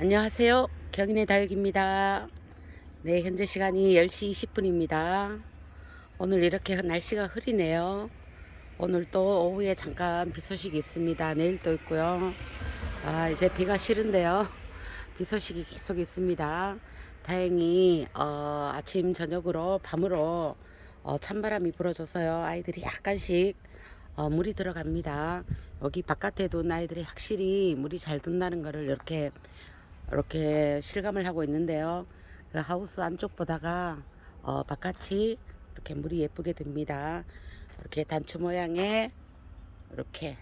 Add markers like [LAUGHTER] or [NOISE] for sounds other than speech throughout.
안녕하세요. 경인의 다육입니다. 네, 현재 시간이 10시 20분입니다. 오늘 이렇게 날씨가 흐리네요. 오늘 또 오후에 잠깐 비 소식이 있습니다. 내일도 있고요. 아, 이제 비가 싫은데요. [LAUGHS] 비 소식이 계속 있습니다. 다행히 어, 아침 저녁으로 밤으로 어, 찬바람이 불어줘서요. 아이들이 약간씩 어, 물이 들어갑니다. 여기 바깥에 둔 아이들이 확실히 물이 잘 든다는 것을 이렇게 이렇게 실감을 하고 있는데요. 그 하우스 안쪽 보다가 어, 바깥이 이렇게 물이 예쁘게 듭니다. 이렇게 단추 모양의 이렇게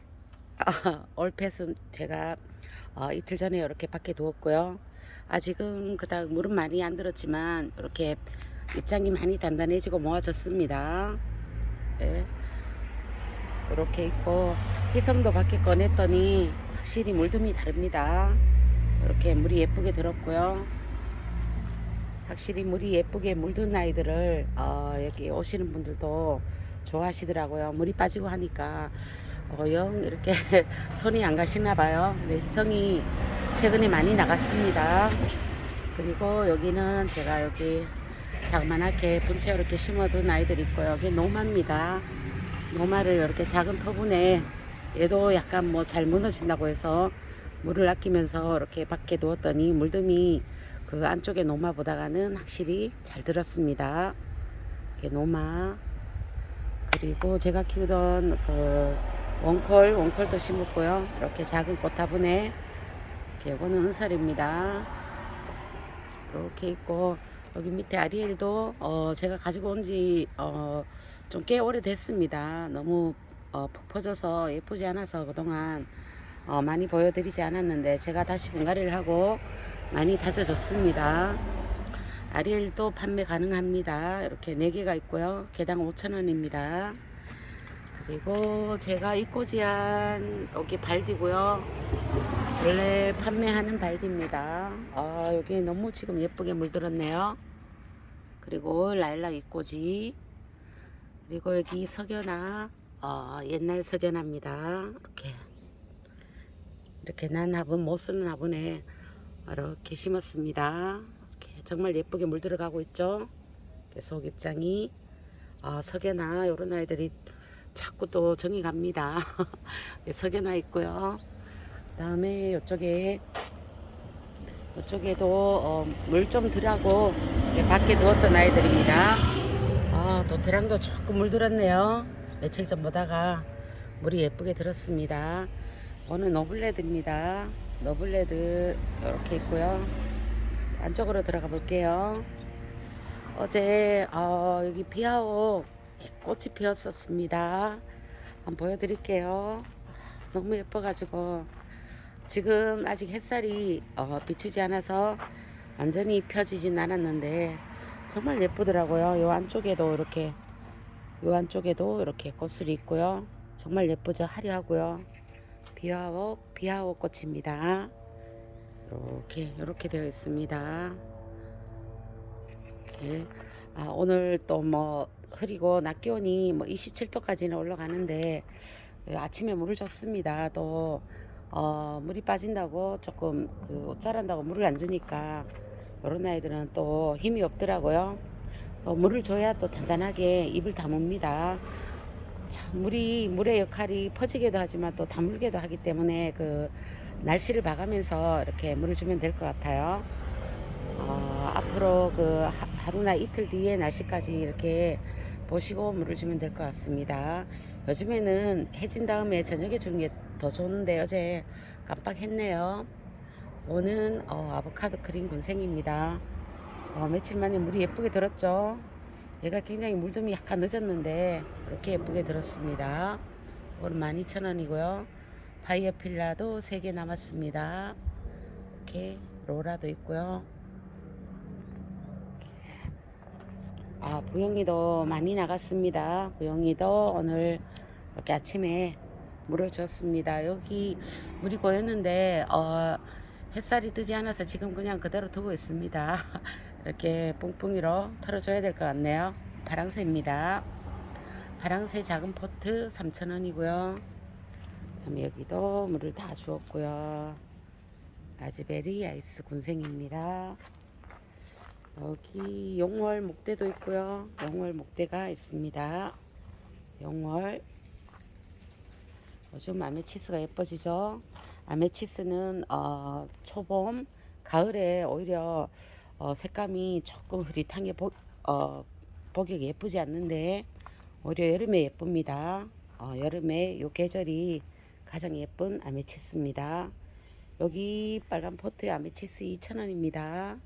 [LAUGHS] 올펫은 제가 어, 이틀 전에 이렇게 밖에 두었고요. 아직은 그닥 물은 많이 안 들었지만 이렇게 입장이 많이 단단해지고 모아졌습니다. 예. 이렇게 있고 희성도 밖에 꺼냈더니 확실히 물듬이 다릅니다. 이렇게 물이 예쁘게 들었고요. 확실히 물이 예쁘게 물든 아이들을 어, 여기 오시는 분들도 좋아하시더라고요. 물이 빠지고 하니까 어, 영 이렇게 [LAUGHS] 손이 안 가시나 봐요. 근데 희성이 최근에 많이 나갔습니다. 그리고 여기는 제가 여기 자그만하게 분채 이렇게 심어둔 아이들 있고 여기 노마입니다. 노마를 이렇게 작은 터분에 얘도 약간 뭐 잘 무너진다고 해서 물을 아끼면서 이렇게 밖에 두었더니 물듬이 그 안쪽에 노마 보다가는 확실히 잘 들었습니다. 이렇게 노마 그리고 제가 키우던 그 원콜 원콜도 심었고요. 이렇게 작은 꽃화분에 이거는 은설입니다. 이렇게 있고 여기 밑에 아리엘도 어 제가 가지고 온지 어 좀 꽤 오래됐습니다. 너무 어, 푹 퍼져서 예쁘지 않아서 그동안 어, 많이 보여드리지 않았는데 제가 다시 분갈이를 하고 많이 다져졌습니다. 아리엘도 판매 가능합니다. 이렇게 4개가 있고요. 개당 5,000원입니다. 그리고 제가 이꼬지한 여기 발디고요. 원래 판매하는 발디입니다. 아, 여기 너무 지금 예쁘게 물들었네요. 그리고 라일락 이꼬지. 그리고 여기 석연아. 어, 옛날 석연합니다. 이렇게. 이렇게 난 화분, 못 쓰는 화분에 이렇게 심었습니다. 이렇게 정말 예쁘게 물 들어가고 있죠. 계속 입장이. 아, 석연아, 요런 아이들이 자꾸 또 정이 갑니다. [LAUGHS] 석연아 있고요. 그 다음에 이쪽에 이쪽에도 어, 물좀 들하고 밖에 두었던 아이들입니다. 아, 또 대랑도 조금 물 들었네요. 며칠 전 보다가 물이 예쁘게 들었습니다. 오늘 노블레드입니다. 노블레드 이렇게 있고요. 안쪽으로 들어가 볼게요. 어제 어, 여기 비아오 꽃이 피었었습니다. 한번 보여드릴게요. 너무 예뻐가지고 지금 아직 햇살이 어, 비추지 않아서 완전히 펴지진 않았는데 정말 예쁘더라고요. 요 안쪽에도 이렇게 요 안쪽에도 이렇게 꽃술이 있고요. 정말 예쁘죠. 화려하고요. 비아오 비아오 꽃입니다. 이렇게 이렇게 되어 있습니다. 이렇게 아, 오늘 또 뭐 흐리고 낮 기온이 뭐 27도까지는 올라가는데 예, 아침에 물을 줬습니다. 또 어, 물이 빠진다고 조금 그 옷자란다고 물을 안 주니까 이런 아이들은 또 힘이 없더라고요. 또 물을 줘야 또 단단하게 입을 다뭅니다. 참 물이 물의 역할이 퍼지기도 하지만 또 다물기도 하기 때문에 그 날씨를 봐가면서 이렇게 물을 주면 될 것 같아요. 어, 앞으로 그 하- 하루나 이틀 뒤에 날씨까지 이렇게 보시고 물을 주면 될 것 같습니다. 요즘에는 해진 다음에 저녁에 주는 게 더 좋은데 어제 깜빡했네요. 오는 어, 아보카도 크림 군생입니다. 어, 며칠 만에 물이 예쁘게 들었죠. 얘가 굉장히 물듬이 약간 늦었는데 이렇게 예쁘게 들었습니다. 오늘 12,000원이고요. 파이어필라도 3개 남았습니다. 이렇게 로라도 있고요. 아, 부영이도 많이 나갔습니다. 부영이도 오늘 이렇게 아침에 물을 줬습니다. 여기 물이 고였는데 어, 햇살이 뜨지 않아서 지금 그냥 그대로 두고 있습니다. [LAUGHS] 이렇게 뿡뿡이로 털어줘야 될 것 같네요. 파랑새입니다. 파랑새 작은 포트 3,000원이고요. 그다음에 여기도 물을 다 주었고요. 라즈베리 아이스 군생입니다. 여기 용월 목대도 있고요. 용월 목대가 있습니다. 용월 요즘 아메치스가 예뻐지죠. 아메치스는 어, 초봄, 가을에 오히려 어, 색감이 조금 흐릿한 게 보, 어, 보기에 예쁘지 않는데 오히려 여름에 예쁩니다. 어, 여름에 요 계절이 가장 예쁜 아메치스입니다. 여기 빨간 포트의 아메치스 2,000원입니다.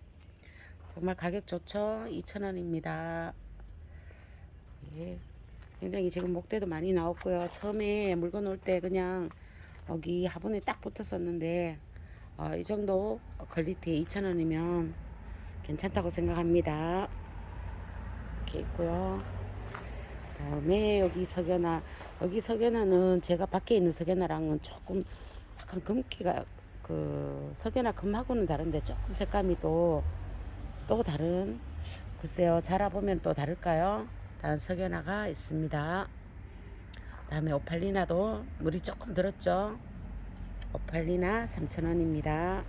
정말 가격 좋죠? 2,000원입니다. 예. 굉장히 지금 목대도 많이 나왔고요. 처음에 물건 올 때 그냥 여기 화분에 딱 붙었었는데 어, 이 정도 퀄리티 2,000원이면 괜찮다고 생각합니다. 이렇게 있고요. 다음에 여기 석연아 여기 석연아는 제가 밖에 있는 석연아랑은 조금 약간 금기가 그 석연아 금하고는 다른데 조금 색감이 또 또 다른 글쎄요 자라보면 또 다를까요? 다른 석연아가 있습니다. 다음에 오팔리나도 물이 조금 들었죠. 오팔리나 3,000원입니다.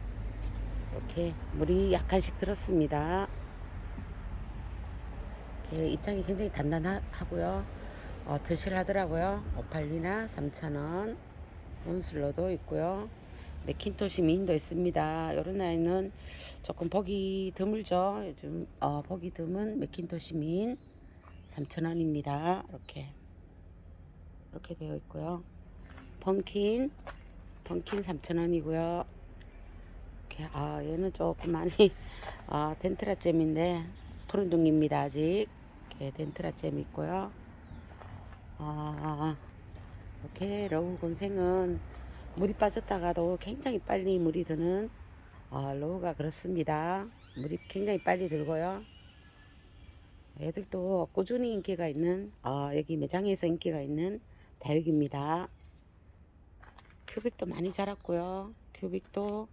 이렇게 물이 약간씩 들었습니다. 예, 입장이 굉장히 단단하고요. 어, 드실하더라고요. 오팔리나 3,000원. 몬슬러도 있고요. 맥킨토시 미인도 있습니다. 이런 아이는 조금 보기 드물죠. 요즘 어, 보기 드문 맥킨토시 미인 3,000원입니다. 이렇게 이렇게 되어 있고요. 펑킨 펑킨 3,000원이고요. 이렇게 아 얘는 조금 많이 아 덴트라잼인데 푸른둥입니다 아직. 이렇게 덴트라잼 있고요. 아 이렇게 러우 곤생은 물이 빠졌다가도 굉장히 빨리 물이 드는 어, 로우가 그렇습니다. 물이 굉장히 빨리 들고요. 애들도 꾸준히 인기가 있는 어, 여기 매장에서 인기가 있는 다육입니다. 큐빅도 많이 자랐고요. 큐빅도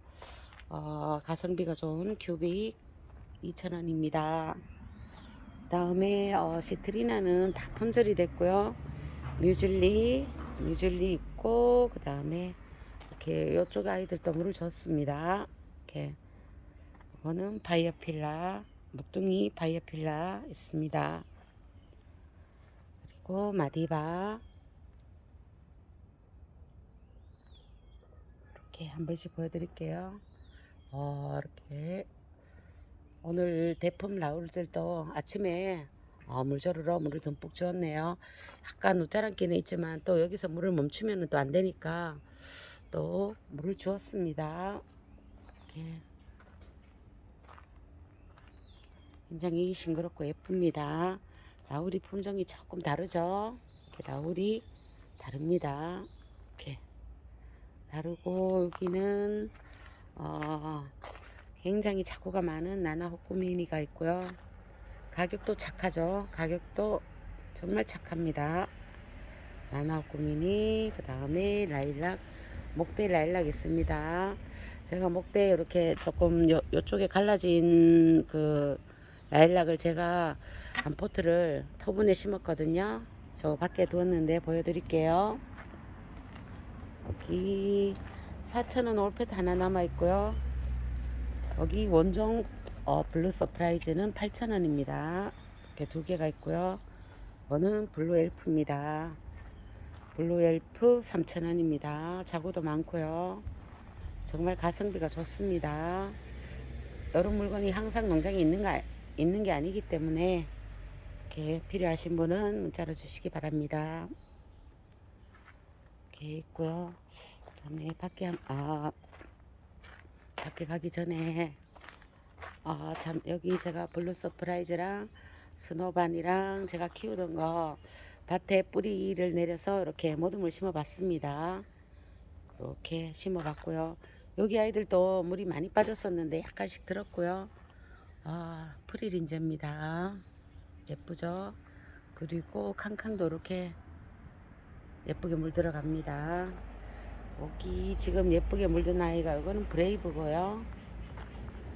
어, 가성비가 좋은 큐빅 2,000원입니다. 다음에 어, 시트리나는 다 품절이 됐고요. 뮤즐리 뮤즐리 있고 그 다음에 이렇게 이쪽 아이들도 물을 줬습니다. 이렇게 이거는 바이어필라 목둥이 바이어필라 있습니다. 그리고 마디바 이렇게 한 번씩 보여드릴게요. 어, 이렇게 오늘 대품 라울들도 아침에 어, 물조르러 물을 듬뿍 주었네요. 약간 웃자랑기는 있지만 또 여기서 물을 멈추면 또 안 되니까 또 물을 주었습니다. 이렇게 굉장히 싱그럽고 예쁩니다. 라울이 품종이 조금 다르죠. 이렇게 라울이 다릅니다. 이렇게 다르고 여기는 어, 굉장히 자구가 많은 나나 호꾸미니가 있고요. 가격도 착하죠. 가격도 정말 착합니다. 나나 호꾸미니 그 다음에 라일락 목대 라일락 있습니다. 제가 목대 이렇게 조금 요, 요쪽에 갈라진 그 라일락을 제가 한 포트를 토분에 심었거든요. 저 밖에 두었는데 보여드릴게요. 여기 4,000원 올펫 하나 남아 있고요. 여기 원종 어, 블루 서프라이즈는 8,000원입니다. 이렇게 두 개가 있고요. 이거는 블루 엘프입니다. 블루 엘프 3,000원입니다. 자구도 많고요. 정말 가성비가 좋습니다. 여러 물건이 항상 농장에 있는 가, 있는 게 아니기 때문에 이렇게 필요하신 분은 문자로 주시기 바랍니다. 이렇게 있고요. 그다음에 밖에 한, 아 밖에 가기 전에 아 참 여기 제가 블루 서프라이즈랑 스노반이랑 제가 키우던 거 밭에 뿌리를 내려서 이렇게 모둠을 심어 봤습니다. 이렇게 심어 봤고요. 여기 아이들도 물이 많이 빠졌었는데 약간씩 들었고요. 아 프리린제입니다. 예쁘죠? 그리고 캉캉도 이렇게 예쁘게 물 들어갑니다. 여기 지금 예쁘게 물든 아이가 이거는 브레이브고요.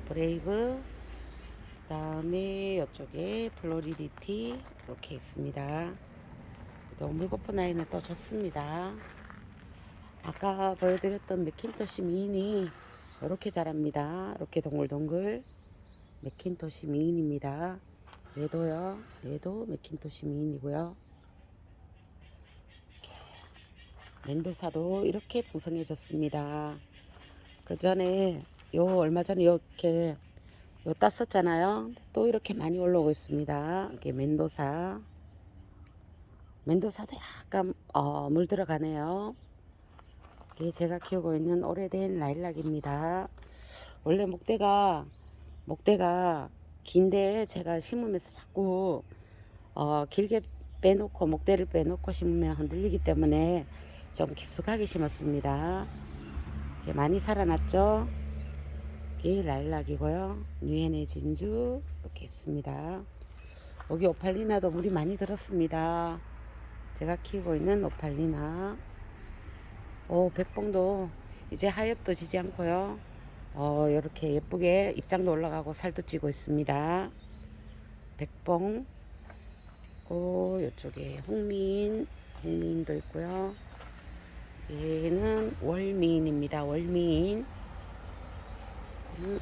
브레이브 그 다음에 이쪽에 플로리디티 이렇게 있습니다. 또 물고픈 아이는 또 좋습니다. 아까 보여드렸던 맥킨토시 미인이 이렇게 자랍니다. 이렇게 동글동글 맥킨토시 미인입니다. 얘도요. 얘도 맥킨토시 미인이고요. 멘도사도 이렇게 풍성해졌습니다. 그 전에 요 얼마 전에 이렇게 요 땄었잖아요. 또 이렇게 많이 올라오고 있습니다. 이게 멘도사. 멘도사도 약간 어, 물 들어가네요. 이게 제가 키우고 있는 오래된 라일락입니다. 원래 목대가 목대가 긴데 제가 심으면서 자꾸 어, 길게 빼놓고 목대를 빼놓고 심으면 흔들리기 때문에 좀 깊숙하게 심었습니다. 많이 살아났죠? 이게 라일락이고요. 뉴엔의 진주 이렇게 있습니다. 여기 오팔리나도 물이 많이 들었습니다. 제가 키우고 있는 오팔리나. 오, 백봉도 이제 하엽도 지지 않고요. 어, 이렇게 예쁘게 입장도 올라가고 살도 찌고 있습니다. 백봉. 있고, 이쪽에 홍민, 홍민도 있고요. 얘는 월미인입니다. 월미인. 음.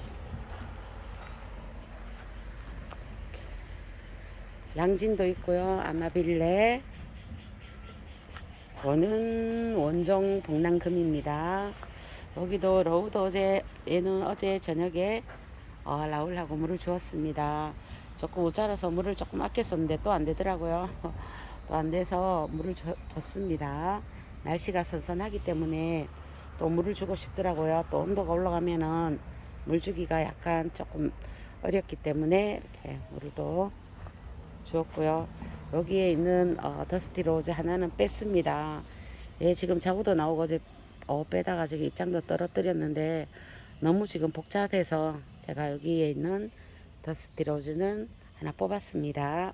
양진도 있고요. 아마빌레. 원은 원종 동남금입니다. 여기도 러우도 어제 얘는 어제 저녁에 어, 라울하고 물을 주었습니다. 조금 모자라서 물을 조금 아꼈었는데 또 안 되더라고요. [LAUGHS] 또 안 돼서 물을 줘, 줬습니다. 날씨가 선선하기 때문에 또 물을 주고 싶더라고요. 또 온도가 올라가면은 물 주기가 약간 조금 어렵기 때문에 이렇게 물을 또 주었고요. 여기에 있는 어, 더스티 로즈 하나는 뺐습니다. 예, 지금 자구도 나오고 이제 어, 빼다가 지금 입장도 떨어뜨렸는데 너무 지금 복잡해서 제가 여기에 있는 더스티 로즈는 하나 뽑았습니다.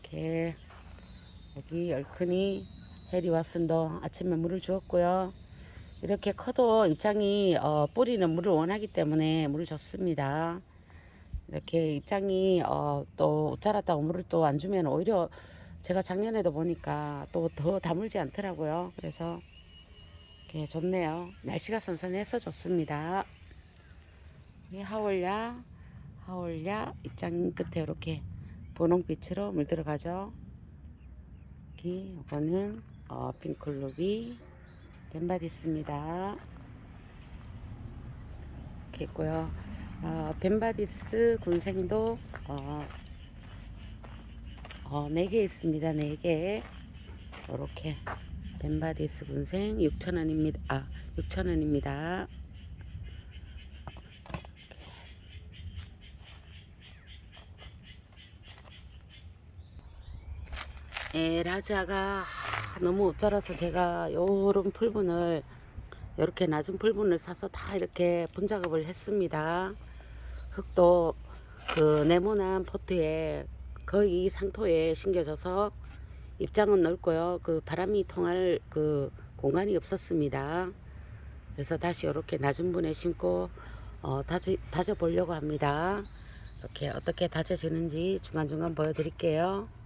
이렇게 여기 얼큰이 해리 왓슨도 아침에 물을 주었고요. 이렇게 커도 입장이 어, 뿌리는 물을 원하기 때문에 물을 줬습니다. 이렇게 입장이 어, 또 자랐다고 물을 또 안 주면 오히려 제가 작년에도 보니까 또 더 다물지 않더라고요. 그래서 이렇게 좋네요. 날씨가 선선해서 좋습니다. 이 하올야, 하올야 입장 끝에 이렇게 분홍빛으로 물 들어가죠. 여기 이거는 어, 핑클루비 벤바디스입니다. 이렇게 있고요. 어, 벤바디스 군생도 어, 어, 4개 있습니다. 4개. 이렇게 벤바디스 군생 6,000원입니다. 아, 6,000원입니다. 에 라자가 너무 못 자라서 제가 요런 풀분을 이렇게 낮은 풀분을 사서 다 이렇게 분작업을 했습니다. 흙도 그 네모난 포트에 거의 상토에 심겨져서 입장은 넓고요. 그 바람이 통할 그 공간이 없었습니다. 그래서 다시 이렇게 낮은 분에 심고 어, 다져, 다져 보려고 합니다. 이렇게 어떻게 다져지는지 중간중간 보여드릴게요.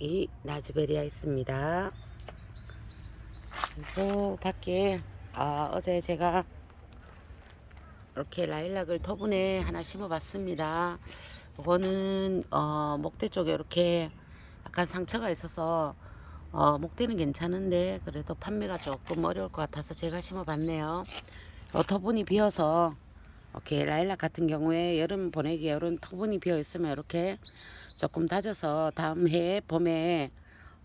여기 라즈베리아 있습니다. 그리고 밖에 아, 어제 제가 이렇게 라일락을 터분에 하나 심어봤습니다. 이거는 어, 목대 쪽에 이렇게 약간 상처가 있어서 어, 목대는 괜찮은데 그래도 판매가 조금 어려울 것 같아서 제가 심어봤네요. 어, 터분이 비어서 이렇게 라일락 같은 경우에 여름 보내기에 이런 터분이 비어 있으면 이렇게 조금 다져서 다음 해 봄에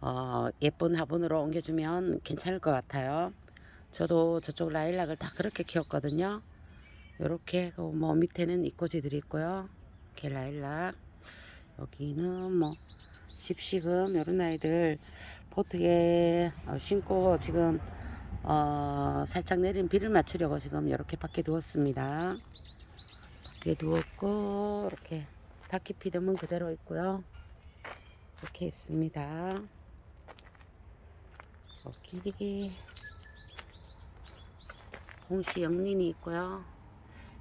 어, 예쁜 화분으로 옮겨주면 괜찮을 것 같아요. 저도 저쪽 라일락을 다 그렇게 키웠거든요. 요렇게 뭐 밑에는 이꼬지들이 있고요. 이렇게 라일락 여기는 뭐 집시금 이런 아이들 포트에 어, 심고 지금 어, 살짝 내린 비를 맞추려고 지금 이렇게 밖에 두었습니다. 밖에 두었고 이렇게 바퀴 피듬은 그대로 있고요. 이렇게 있습니다. 여기 홍시 영린이 있고요.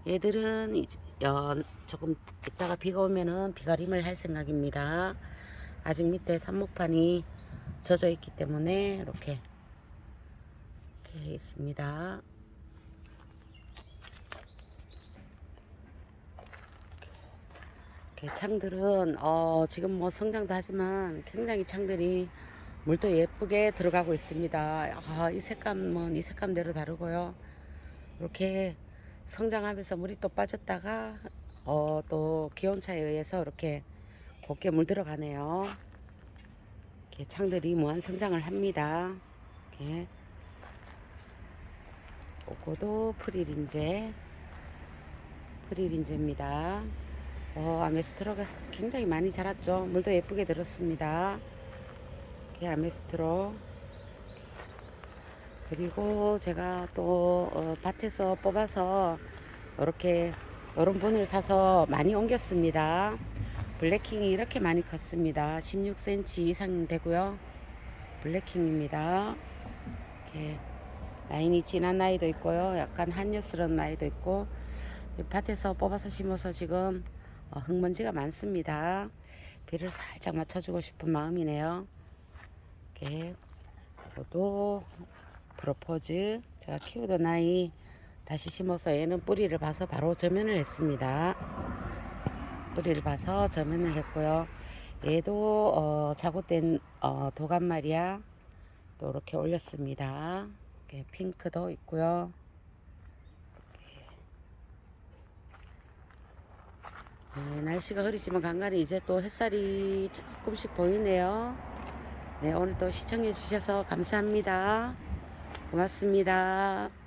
얘들은 이제 어, 조금 이따가 비가 오면은 비가림을 할 생각입니다. 아직 밑에 산목판이 젖어 있기 때문에 이렇게 이렇게 있습니다. 이렇게 창들은 어, 지금 뭐 성장도 하지만 굉장히 창들이 물도 예쁘게 들어가고 있습니다. 아, 이 색감은 이 색감대로 다르고요. 이렇게 성장하면서 물이 또 빠졌다가 어, 또 기온차에 의해서 이렇게 곱게 물 들어가네요. 이렇게 창들이 무한 성장을 합니다. 이렇게 요거도 프릴인제 프릴인제입니다. 어, 아메스트로가 굉장히 많이 자랐죠. 물도 예쁘게 들었습니다. 이렇게 아메스트로 그리고 제가 또 어, 밭에서 뽑아서 이렇게 이런 분을 사서 많이 옮겼습니다. 블랙킹이 이렇게 많이 컸습니다. 16cm 이상 되고요. 블랙킹입니다. 이렇게 라인이 진한 나이도 있고요. 약간 한여스러운 나이도 있고 밭에서 뽑아서 심어서 지금 어, 흙먼지가 많습니다. 비를 살짝 맞춰주고 싶은 마음이네요. 이렇게 이것도 프로포즈 제가 키우던 아이 다시 심어서 얘는 뿌리를 봐서 바로 저면을 했습니다. 뿌리를 봐서 저면을 했고요. 얘도 어, 자고된 어, 도감말이야 또 이렇게 올렸습니다. 이렇게 핑크도 있고요. 네, 날씨가 흐리지만 간간히 이제 또 햇살이 조금씩 보이네요. 네, 오늘도 시청해 주셔서 감사합니다. 고맙습니다.